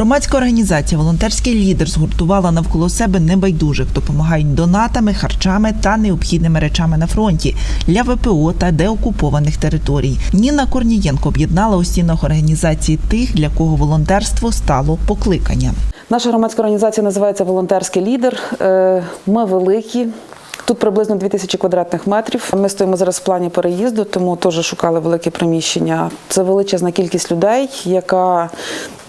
Громадська організація Волонтерський лідер згуртувала навколо себе небайдужих, допомагають донатами, харчами та необхідними речами на фронті для ВПО та деокупованих територій. Ніна Корнієнко об'єднала у стінах організації тих, для кого волонтерство стало покликанням. Наша громадська організація називається Волонтерський лідер. Е, Ми великі. Тут приблизно 2000 квадратних метрів. Ми стоїмо зараз в плані переїзду, тому теж шукали велике приміщення. Це величезна кількість людей, яка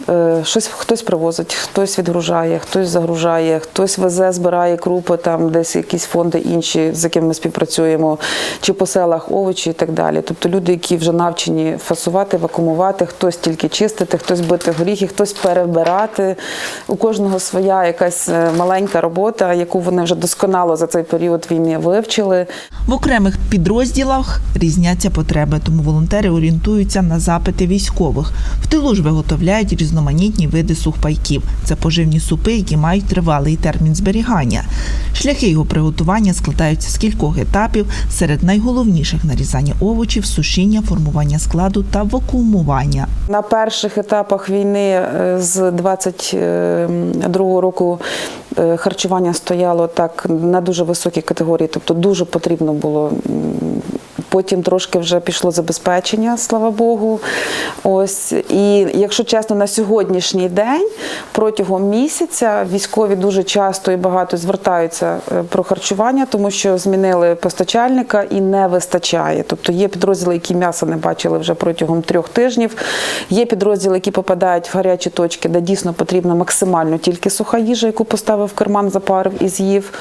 е, щось хтось привозить, хтось відгружає, хтось загружає, хтось везе, збирає крупи, там десь якісь фонди інші, з якими ми співпрацюємо, чи по селах овочі і так далі. Тобто люди, які вже навчені фасувати, вакуумувати, хтось тільки чистити, хтось бити горіхи, хтось перебирати. У кожного своя якась е, маленька робота, яку вони вже досконало за цей період війни вивчили. В окремих підрозділах різняться потреби, тому волонтери орієнтуються на запити військових. В тилу ж виготовляють різноманітні види сухпайків. Це поживні супи, які мають тривалий термін зберігання. Шляхи його приготування складаються з кількох етапів. Серед найголовніших нарізання овочів, сушіння, формування складу та вакуумування. На перших етапах війни е, з 22 року е, харчування стояло так на дуже високій категорії, тобто дуже потрібно було. Потім трошки вже пішло забезпечення, слава Богу. Ось і якщо чесно, на сьогоднішній день протягом місяця військові дуже часто і багато звертаються е, про харчування, тому що змінили постачальника і не вистачає. Тобто є підрозділи, які м'яса не бачили вже протягом трьох тижнів. Є підрозділи, які попадають в гарячі точки, де дійсно потрібна максимально тільки суха їжа, яку поставив в карман, запарив і з'їв.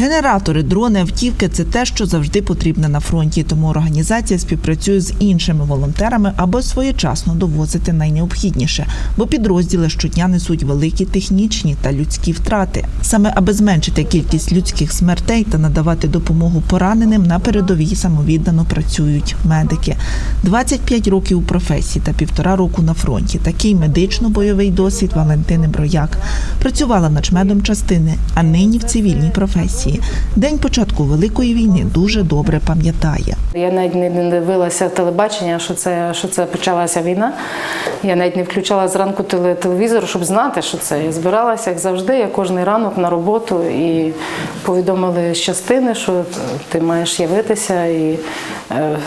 Генератори, дрони, автівки це те, що завжди потрібне на фронті. Тому організація співпрацює з іншими волонтерами, аби своєчасно довозити найнеобхідніше, бо підрозділи щодня несуть великі технічні та людські втрати. Саме аби зменшити кількість людських смертей та надавати допомогу пораненим, на передовій самовіддано працюють медики. 25 років у професії та півтора року на фронті. Такий медично-бойовий досвід Валентини Брояк. Працювала начмедом частини, а нині в цивільній професії. День початку великої війни дуже добре пам'ятає. Я навіть не дивилася телебачення, що це, що це почалася війна. Я навіть не включала зранку телевізор, щоб знати, що це. Я збиралася, як завжди, я кожний ранок на роботу і повідомили з частини, що ти маєш явитися і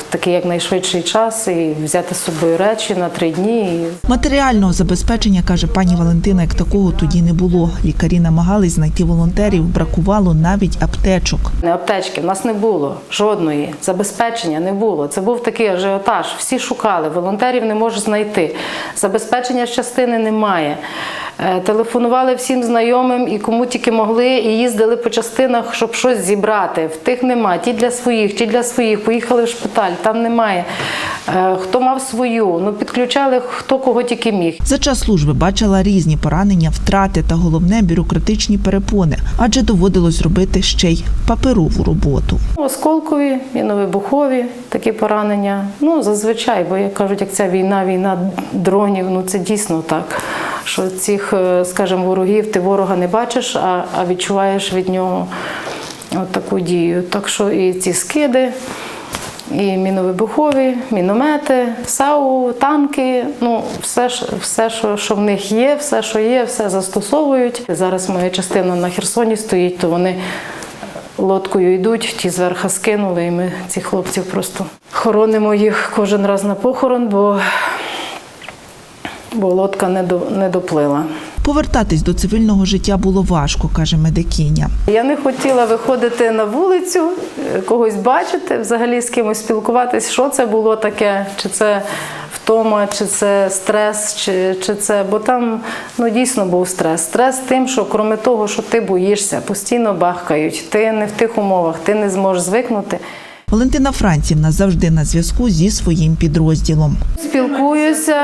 такий якнайшвидший час, і взяти з собою речі на три дні. Матеріального забезпечення, каже пані Валентина, як такого тоді не було. Лікарі намагались знайти волонтерів, бракувало навіть аптечок. Не аптечки в нас не було жодної, забезпечення не було. Це був такий ажіотаж. Всі шукали, волонтерів не можуть знайти. Забезпечення з частини немає. Е, Телефонували всім знайомим і кому тільки могли, і їздили по частинах, щоб щось зібрати. В тих нема. Ті для своїх, ті для своїх. Поїхали в шпиталь, там немає. Е, Хто мав свою, ну підключали хто кого тільки міг. За час служби бачила різні поранення, втрати та головне бюрократичні перепони, адже доводилось робити ще й паперову роботу. Осколкові, міновибухові такі поранення. Ну, зазвичай, бо як кажуть, як ця війна, війна дронів, ну це дійсно так. Що цих, е, скажімо, ворогів ти ворога не бачиш, а, відчуваєш від нього от таку дію. Так що і ці скиди, і міновибухові, міномети, САУ, танки, ну все, все що, що в них є, все, що є, все застосовують. Зараз моя частина на Херсоні стоїть, то вони лодкою йдуть, ті зверха скинули, і ми цих хлопців просто хоронимо їх кожен раз на похорон, бо, бо лодка не, до, не доплила. Повертатись до цивільного життя було важко, каже медикиня. Я не хотіла виходити на вулицю, е, когось бачити, взагалі з кимось спілкуватись, що це було таке, чи це втома, чи це стрес, чи, чи це. Бо там ну, дійсно був стрес. Стрес тим, що крім того, що ти боїшся, постійно бахкають, ти не в тих умовах, ти не зможеш звикнути. Валентина Францівна завжди на зв'язку зі своїм підрозділом. Спілкуюся,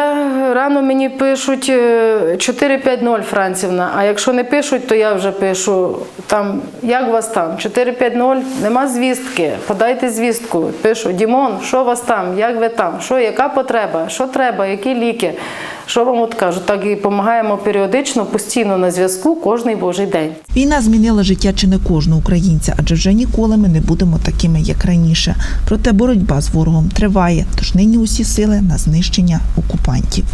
рано мені пишуть е, 450 Францівна, а якщо не пишуть, то я вже пишу там, як вас там? 450, нема звістки, подайте звістку. Пишу, Дімон, що вас там, як ви там, що, яка потреба, що треба, які ліки. Що вам от кажу, так і допомагаємо періодично, постійно на зв'язку кожний божий день. Війна змінила життя чи не кожного українця, адже вже ніколи ми не будемо такими, як раніше. Проте боротьба з ворогом триває, тож нині усі сили на знищення окупантів.